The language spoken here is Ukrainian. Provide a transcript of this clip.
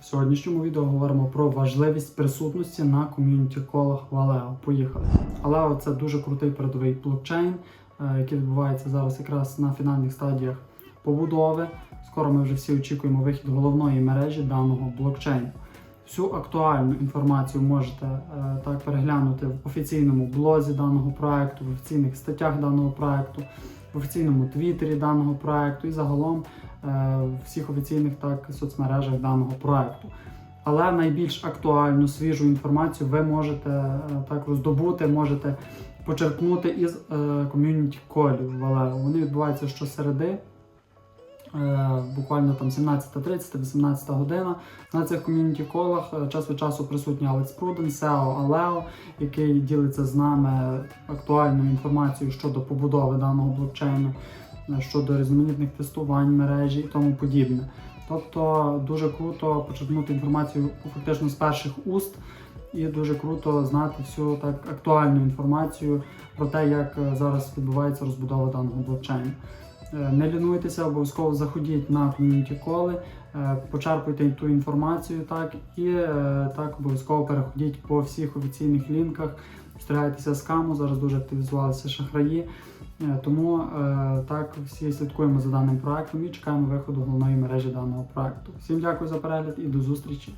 В сьогоднішньому відео говоримо про важливість присутності на ком'юніті колах в Aleo. Поїхали. Aleo – це дуже крутий передовий блокчейн, е, який відбувається зараз якраз на фінальних стадіях побудови. Скоро ми вже всі очікуємо вихід головної мережі даного блокчейну. Всю актуальну інформацію можете е, так переглянути в офіційному блозі даного проекту, в офіційних статтях даного проекту, в офіційному твіттері даного проекту і загалом всіх офіційних так соцмережах даного проекту. Але найбільш актуальну свіжу інформацію ви можете е, так роздобути, можете почерпнути із е, ком'юніті колів в Aleo. Вони відбуваються щосереди. Е, Буквально там 17.30-18 година. На цих ком'юніті колах е, час від часу присутній Алекс Пруден, SEO Aleo, який ділиться з нами актуальною інформацією щодо побудови даного блокчейну, е, щодо різноманітних тестувань мережі і тому подібне. Тобто дуже круто почерпнути інформацію фактично з перших уст, і дуже круто знати всю так актуальну інформацію про те, як е, зараз відбувається розбудова даного блокчейну. Е, Не лінуйтеся, обов'язково заходіть на ком'юніті коли, е, почерпуйте ту інформацію, так і е, так обов'язково переходіть по всіх офіційних лінках, остерігайтеся каму, Зараз дуже активізувалися шахраї. Е, Тому е, так всі слідкуємо за даним проектом і чекаємо виходу головної мережі даного проекту. Всім дякую за перегляд і до зустрічі.